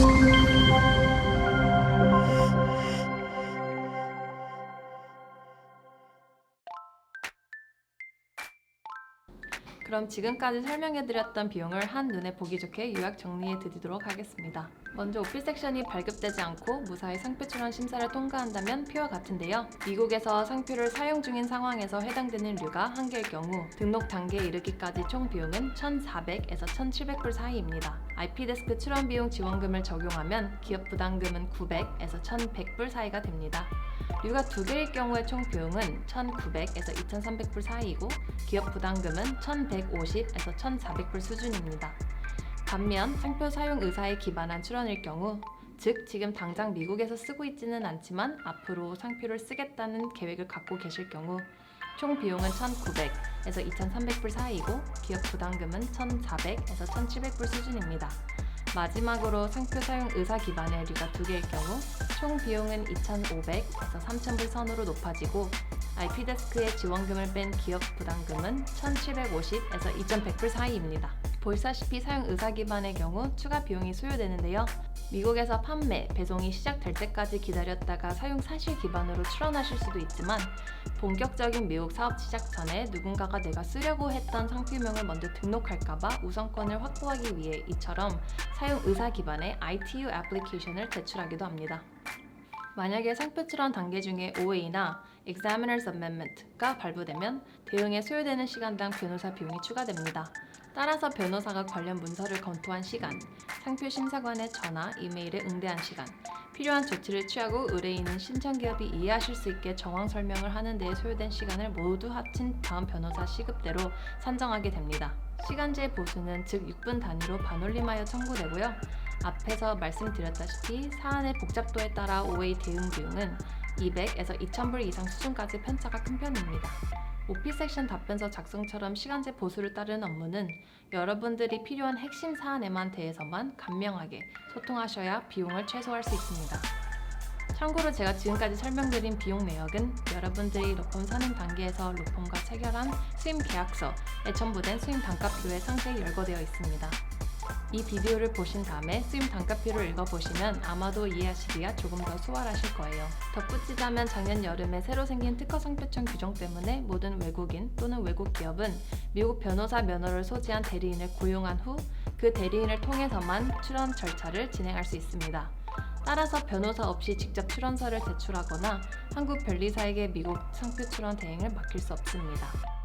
何だよ。 그럼 지금까지 설명해드렸던 비용을 한눈에 보기 좋게 요약 정리해드리도록 하겠습니다. 먼저 오피 섹션이 발급되지 않고 무사히 상표 출원 심사를 통과한다면 표와 같은데요. 미국에서 상표를 사용 중인 상황에서 해당되는 류가 한 개일 경우 등록 단계에 이르기까지 총 비용은 1,400에서 1,700불 사이입니다. IP데스크 출원 비용 지원금을 적용하면 기업 부담금은 900에서 1,100불 사이가 됩니다. 류가 두 개일 경우의 총 비용은 1,900에서 2,300불 사이이고 기업 부담금은 1,150에서 1,400불 수준입니다. 반면 상표 사용 의사에 기반한 출원일 경우 즉 지금 당장 미국에서 쓰고 있지는 않지만 앞으로 상표를 쓰겠다는 계획을 갖고 계실 경우 총 비용은 1,900에서 2,300불 사이이고 기업 부담금은 1,400에서 1,700불 수준입니다. 마지막으로 상표 사용 의사 기반의 류가 두 개일 경우 총 비용은 2,500에서 3,000불 선으로 높아지고 IP데스크의 지원금을 뺀 기업 부담금은 1,750에서 2,100불 사이입니다. 보시다시피 사용 의사 기반의 경우 추가 비용이 소요되는데요. 미국에서 판매, 배송이 시작될 때까지 기다렸다가 사용 사실 기반으로 출원하실 수도 있지만 본격적인 미국 사업 시작 전에 누군가가 내가 쓰려고 했던 상표명을 먼저 등록할까봐 우선권을 확보하기 위해 이처럼 사용 의사 기반의 ITU 애플리케이션을 제출하기도 합니다. 만약에 상표 출원 단계 중에 OA나 Examiner's Amendment가 발부되면 대응에 소요되는 시간당 변호사 비용이 추가됩니다. 따라서 변호사가 관련 문서를 검토한 시간, 상표 심사관의 전화, 이메일에 응대한 시간, 필요한 조치를 취하고 의뢰인은 신청 기업이 이해하실 수 있게 정황 설명을 하는 데에 소요된 시간을 모두 합친 다음 변호사 시급대로 산정하게 됩니다. 시간제 보수는 즉 6분 단위로 반올림하여 청구되고요. 앞에서 말씀드렸다시피 사안의 복잡도에 따라 OA 대응 비용은 200에서 2,000불 이상 수준까지 편차가 큰 편입니다. 오피 섹션 답변서 작성처럼 시간제 보수를 따르는 업무는 여러분들이 필요한 핵심 사안에만 대해서만 간명하게 소통하셔야 비용을 최소화할 수 있습니다. 참고로 제가 지금까지 설명드린 비용 내역은 여러분들이 로펌 선임 단계에서 로펌과 체결한 수임 계약서에 첨부된 수임 단가표에 상세히 열거되어 있습니다. 이 비디오를 보신 다음에 수임 단가표를 읽어보시면 아마도 이해하시기가 조금 더 수월하실 거예요. 덧붙이자면 작년 여름에 새로 생긴 특허 상표청 규정 때문에 모든 외국인 또는 외국 기업은 미국 변호사 면허를 소지한 대리인을 고용한 후 그 대리인을 통해서만 출원 절차를 진행할 수 있습니다. 따라서 변호사 없이 직접 출원서를 제출하거나 한국 변리사에게 미국 상표 출원 대행을 맡길 수 없습니다.